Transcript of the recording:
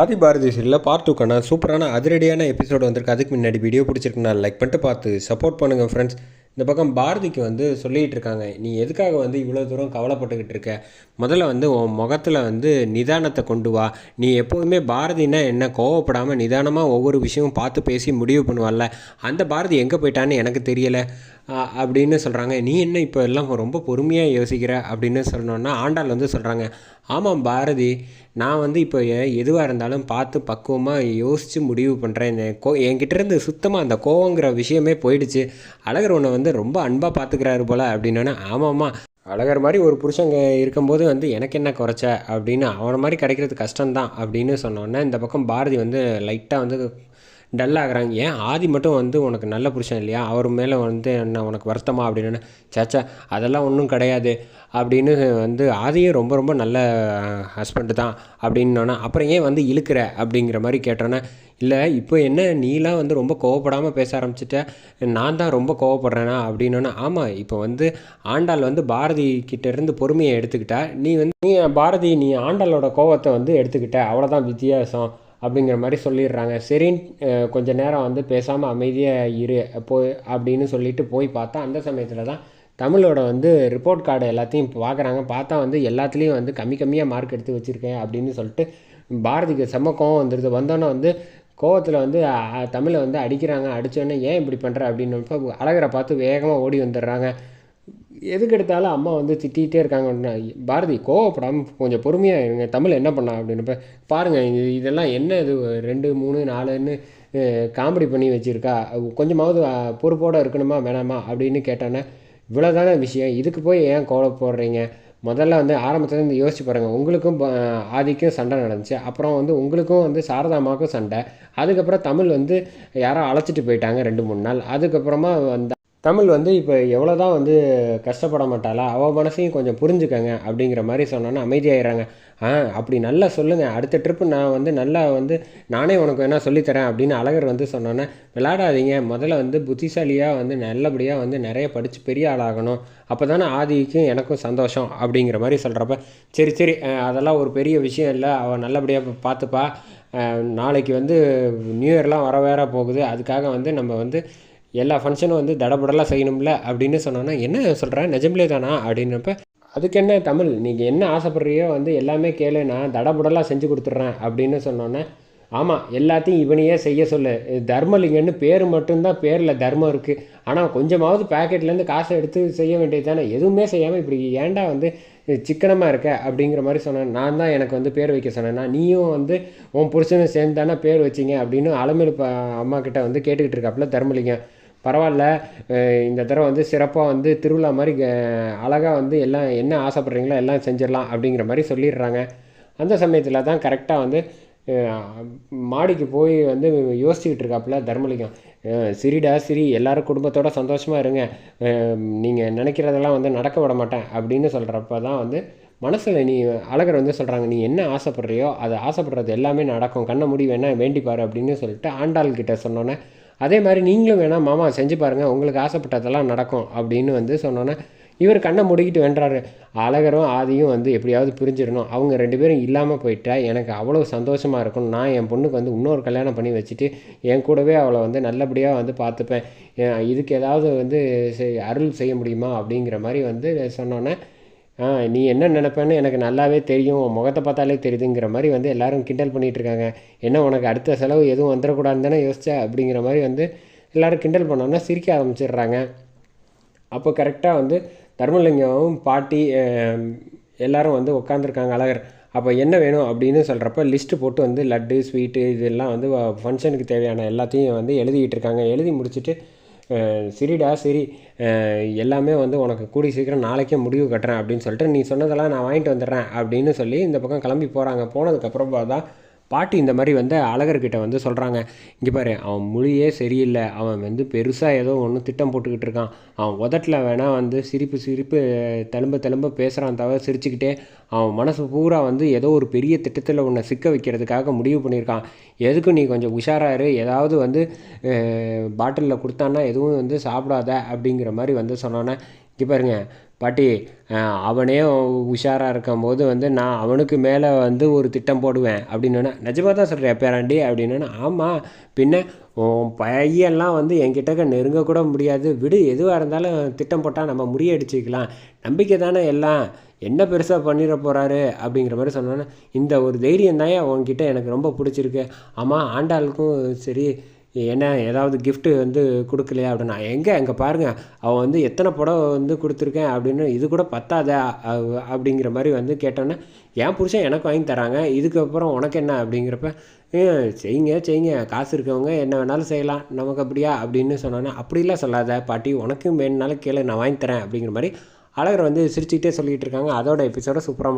ஆதி பாரதி சீரியலில் பார்ட் டூக்கான சூப்பரான அதிரடியான எபிசோடு வந்திருக்கு. அதுக்கு முன்னாடி வீடியோ பிடிச்சிருக்குன்னா லைக் பண்ணிட்டு பார்த்து சப்போர்ட் பண்ணுங்கள் ஃப்ரெண்ட்ஸ் இந்த பக்கம் பாரதிக்கு வந்து சொல்லிகிட்டு இருக்காங்க நீ எதுக்காக வந்து இவ்வளோ தூரம் கவலைப்பட்டுக்கிட்டு இருக்க? முதல்ல வந்து உன் முகத்தில் வந்து நிதானத்தை கொண்டு வா. நீ எப்போதுமே பாரதினா என்ன கோவப்படாமல் நிதானமாக ஒவ்வொரு விஷயமும் பார்த்து பேசி முடிவு பண்ணுவாள்ல அந்த பாரதி எங்கே போயிட்டான்னு எனக்கு தெரியலை. அப்படின்னு சொல்கிறாங்க நீ என்ன இப்போ எல்லாம் ரொம்ப பொறுமையாக யோசிக்கிற? அப்படின்னு சொன்னோன்னா ஆண்டாள் வந்து சொல்கிறாங்க ஆமாம் பாரதி நான் வந்து இப்போ எதுவாக இருந்தாலும் பார்த்து பக்குவமாக யோசித்து முடிவு பண்ணுறேன் கோ என்கிட்டேருந்து சுத்தமாக அந்த கோவங்கிற விஷயமே போயிடுச்சு. அழகர் உன்னை வந்து ரொம்ப அன்பாக பார்த்துக்கிறாரு போல் அப்படின்னோடனே ஆமாம்மா அழகர் மாதிரி ஒரு புருஷங்க இருக்கும்போது வந்து எனக்கு என்ன குறைச்ச? அப்படின்னு அவனை மாதிரி கிடைக்கிறது கஷ்டம்தான். அப்படின்னு சொன்னோன்னே இந்த பக்கம் பாரதி வந்து லைட்டாக வந்து டல் ஆகிறாங்க ஏன்? ஆதி மட்டும் வந்து உனக்கு நல்ல புருஷன் இல்லையா? அவர் மேலே வந்து என்ன உனக்கு வருத்தமா? அப்படின்னு சேச்சா அதெல்லாம் ஒன்றும் கிடையாது. அப்படின்னு வந்து ஆதியும் ரொம்ப ரொம்ப நல்ல ஹஸ்பண்டு தான் அப்படின்னோன்னா அப்புறம் ஏன் வந்து இழுக்கிற? அப்படிங்கிற மாதிரி கேட்டோன்னே இல்லை இப்போ என்ன? நீலாம் வந்து ரொம்ப கோவப்படாமல் பேச ஆரம்பிச்சிட்ட. நான் தான் ரொம்ப கோவப்படுறேனா? அப்படின்னோன்னா ஆமாம் இப்போ வந்து ஆண்டாள் வந்து பாரதி கிட்டேருந்து பொறுமையை எடுத்துக்கிட்டா. நீ வந்து நீ பாரதி நீ ஆண்டாளோட கோவத்தை வந்து எடுத்துக்கிட்ட. அவ்வளோதான் வித்தியாசம். அப்படிங்கிற மாதிரி சொல்லிடுறாங்க. சரின்னு கொஞ்ச நேரம் வந்து பேசாமல் அமைதியாக இரு போய் அப்படின்னு சொல்லிட்டு போய் பார்த்தா அந்த சமயத்தில் தான் தமிழோட வந்து ரிப்போர்ட் கார்டு எல்லாத்தையும் பார்க்குறாங்க பார்த்தா வந்து எல்லாத்துலேயும் வந்து கம்மி கம்மியாக மார்க் எடுத்து வச்சுருக்கேன் அப்படின்னு சொல்லிட்டு பாரதிக்கு செம்ம கோவம் வந்துடுது வந்தோன்னே வந்து கோவத்தில் வந்து தமிழை வந்து அடிக்கிறாங்க. அடித்தோடனே ஏன் இப்படி பண்ணுற அப்படின்னு அழகரை பார்த்து வேகமாக ஓடி வந்துடுறாங்க. எதுக்கு எடுத்தாலும் அம்மா வந்து திட்டிகிட்டே இருக்காங்க பாரதி கோவப்படாமல் கொஞ்சம் பொறுமையாக இருங்க. தமிழ் என்ன பண்ணா அப்படின்னப்ப பாருங்கள் இது இதெல்லாம் என்ன இது ரெண்டு மூணு நாலுன்னு காமெடி பண்ணி வச்சுருக்கா. கொஞ்சமாவது பொறுப்போடு இருக்கணுமா வேணாமா அப்படின்னு கேட்டோன்னே இவ்வளோதான விஷயம். இதுக்கு போய் ஏன் கோவ போடுறீங்க? முதல்ல வந்து ஆரம்பத்தில் இருந்து யோசிச்சு பாருங்கள் உங்களுக்கும் ஆதிக்கும் சண்டை நடந்துச்சு. அப்புறம் வந்து உங்களுக்கும் வந்து சாரதாமாவுக்கும் சண்டை. அதுக்கப்புறம் தமிழ் வந்து யாரோ அழைச்சிட்டு போயிட்டாங்க ரெண்டு மூணு நாள். அதுக்கப்புறமா வந்து தமிழ் வந்து இப்போ எவ்வளோ தான் வந்து கஷ்டப்பட மாட்டாளா அவள் மனசையும் கொஞ்சம் புரிஞ்சுக்கங்க அப்படிங்கிற மாதிரி சொன்னோன்னா அமைதியாகிறாங்க ஆ அப்படி நல்லா சொல்லுங்கள் அடுத்த ட்ரிப்பு நான் வந்து நல்லா வந்து நானே உனக்கு வேணால் சொல்லித்தரேன் அப்படின்னு அழகர் வந்து சொன்னோன்னே விளையாடாதீங்க. முதல்ல வந்து புத்திசாலியாக வந்து நல்லபடியாக வந்து நிறைய படித்து பெரிய ஆளாகணும். அப்போ தானே ஆதிக்கும் எனக்கும் சந்தோஷம் அப்படிங்கிற மாதிரி சொல்கிறப்ப சரி சரி அதெல்லாம் ஒரு பெரிய விஷயம் இல்லை. அவள் நல்லபடியாக பார்த்துப்பா நாளைக்கு வந்து நியூ இயர்லாம் வர வேற போகுது. அதுக்காக வந்து நம்ம வந்து எல்லா ஃபங்க்ஷனும் வந்து தடபுடலாக செய்யணும்ல அப்படின்னு சொன்னோன்னா என்ன சொல்கிறேன் நிஜம்லே தானா? அப்படின்னப்ப அதுக்கு என்ன தமிழ்? நீங்கள் என்ன ஆசைப்படுறியோ வந்து எல்லாமே கேளு. நான் தடபுடலாக செஞ்சு கொடுத்துட்றேன். அப்படின்னு சொன்னோன்னே ஆமாம் எல்லாத்தையும் இவனையே செய்ய சொல்லு. தர்மலிங்கன்னு பேர் மட்டும்தான் பேரில் தர்மம் இருக்குது ஆனால் கொஞ்சமாவது பேக்கெட்லேருந்து காசை எடுத்து செய்ய வேண்டியது தானே? எதுவுமே செய்யாமல் இப்படி ஏன்டா வந்து சிக்கனமாக இருக்க? அப்படிங்கிற மாதிரி சொன்னேன். நான் தான் எனக்கு வந்து பேர் வைக்க சொன்னேன்னா நீயும் வந்து உன் புருஷனும் சேர்ந்து தானே பேர் வச்சிங்க? அப்படின்னு அலமேலு அம்மா கிட்ட வந்து கேட்டுக்கிட்டு இருக்காப்புல தர்மலிங்கம். பரவாயில்ல. இந்த தடவை வந்து சிறப்பாக வந்து திருவிழா மாதிரி அழகாக வந்து எல்லாம் என்ன ஆசைப்பட்றீங்களோ எல்லாம் செஞ்சிடலாம் அப்படிங்கிற மாதிரி சொல்லிடுறாங்க. அந்த சமயத்தில் தான் கரெக்டாக வந்து மாடிக்கு போய் வந்து யோசிச்சுக்கிட்டு இருக்காப்புல தர்மலிங்கம். சிரிடா சிரி எல்லோரும் குடும்பத்தோடு சந்தோஷமாக இருங்க. நீங்கள் நினைக்கிறதெல்லாம் வந்து நடக்க விட மாட்டேன் அப்படின்னு சொல்கிறப்ப தான் வந்து மனசில் நீ அழகர் வந்து சொல்கிறாங்க நீ என்ன ஆசைப்படுறியோ அதை ஆசைப்படுறது எல்லாமே நடக்கும். கண்ணை முடி வேணால் வேண்டிப்பார் அப்படின்னு சொல்லிட்டு ஆண்டாள் கிட்ட சொன்னோன்னே அதே மாதிரி நீங்களும் வேணால் மாமா செஞ்சு பாருங்கள் உங்களுக்கு ஆசைப்பட்டதெல்லாம் நடக்கும் அப்படின்னு வந்து சொன்னோன்னே இவர் கண்ணை முடிக்கிட்டு வென்றாரு. அழகரும் ஆதியும் வந்து எப்படியாவது பிரிஞ்சிடணும். அவங்க ரெண்டு பேரும் இல்லாமல் போயிட்டா எனக்கு அவ்வளோ சந்தோஷமாக இருக்கும் நான் என் பொண்ணுக்கு வந்து இன்னொரு கல்யாணம் பண்ணி வச்சுட்டு என் கூடவே அவளை வந்து நல்லபடியாக வந்து பார்த்துப்பேன். இதுக்கு ஏதாவது வந்து அருள் செய்ய முடியுமா அப்படிங்கிற மாதிரி வந்து சொன்னோன்னே நீ என்ன நினப்பேன்னு எனக்கு நல்லாவே தெரியும். முகத்தை பார்த்தாலே தெரியுதுங்கிற மாதிரி வந்து எல்லோரும் கிண்டல் பண்ணிகிட்டு இருக்காங்க என்ன உனக்கு அடுத்த செலவு எதுவும் வந்துடக்கூடாதுன்னு தானே யோசிச்சா? அப்படிங்கிற மாதிரி வந்து எல்லோரும் கிண்டல் பண்ணோன்னா சிரிக்க ஆரம்பிச்சிடுறாங்க. அப்போ கரெக்டாக வந்து தர்மலிங்கம் பாட்டி எல்லோரும் வந்து உட்காந்துருக்காங்க அழகர். அப்போ என்ன வேணும் அப்படின்னு சொல்கிறப்ப லிஸ்ட்டு போட்டு வந்து லட்டு ஸ்வீட்டு இதெல்லாம் வந்து ஃபங்க்ஷனுக்கு தேவையான எல்லாத்தையும் வந்து எழுதிக்கிட்டு இருக்காங்க. எழுதி முடிச்சுட்டு சரிடா சரி. எல்லாமே வந்து உனக்கு கூடி சீக்கிரம் நாளைக்கே முடிவு கட்டுறேன் அப்படின்னு சொல்லிட்டு நீ சொன்னதெல்லாம் நான் வாங்கிட்டு வந்துடுறேன் அப்படின்னு சொல்லி இந்த பக்கம் கிளம்பி போகிறாங்க போனதுக்கப்புறம் தான் பாட்டி இந்த மாதிரி வந்து அழகர்கிட்ட வந்து சொல்கிறாங்க இங்கே பாரு அவன் மொழியே சரியில்லை. அவன் வந்து பெருசாக ஏதோ ஒன்று திட்டம் போட்டுக்கிட்டு இருக்கான். அவன் உதட்டில் வேணால் வந்து சிரிப்பு சிரிப்பு தழும்ப தழும்ப பேசுகிறான் தவிர சிரிச்சுக்கிட்டே அவன் மனசு பூரா வந்து ஏதோ ஒரு பெரிய திட்டத்தில் உன்னை சிக்க வைக்கிறதுக்காக முடிவு பண்ணியிருக்கான். எதுக்கும் நீ கொஞ்சம் உஷாராரு ஏதாவது வந்து பாட்டிலில் கொடுத்தான்னா எதுவும் வந்து சாப்பிடாத அப்படிங்கிற மாதிரி வந்து சொன்னோன்னே இங்கே பாருங்க. பாட்டி அவனே உஷாராக இருக்கும்போது வந்து நான் அவனுக்கு மேலே வந்து ஒரு திட்டம் போடுவேன் அப்படின்னா நிஜமாக தான் சொல்கிறேன் பேராண்டி? அப்படின்னா ஆமாம் பின்ன உன் பையன்லாம் வந்து என்கிட்டக்க நெருங்கக்கூட முடியாது. விடு எதுவாக இருந்தாலும் திட்டம் போட்டால் நம்ம முறியடிச்சிக்கலாம் நம்பிக்கை தானே எல்லாம். என்ன பெருசாக பண்ணிட போகிறாரு அப்படிங்கிற மாதிரி சொன்னோன்னே இந்த ஒரு தைரியம் தான் உன்கிட்ட எனக்கு ரொம்ப பிடிச்சிருக்கு. ஆமாம் ஆண்டாளுக்கும் சரி என்ன ஏதாவது கிஃப்ட்டு வந்து கொடுக்கலையா அப்படின்னா எங்கே அங்கே பாருங்கள் அவன் வந்து எத்தனை புடவை வந்து கொடுத்துருக்கேன் அப்படின்னு இது கூட பத்தாத அப்படிங்கிற மாதிரி வந்து கேட்டோன்னே என் புருஷன் எனக்கு வாங்கி தராங்க இதுக்கப்புறம் உனக்கு என்ன? அப்படிங்கிறப்ப செய்யுங்க செய்யுங்க காசு இருக்கவங்க என்ன வேணாலும் செய்யலாம் நமக்கு அப்படியா? அப்படின்னு சொன்னோன்னே அப்படிலாம் சொல்லாத பாட்டி உனக்கும் வேணுனாலும் கேளு நான் வாங்கி தரேன். அப்படிங்கிற மாதிரி அழகர் வந்து சிரிச்சுக்கிட்டே சொல்லிகிட்டு இருக்காங்க. அதோட எபிசோட சூப்பராக முடியும்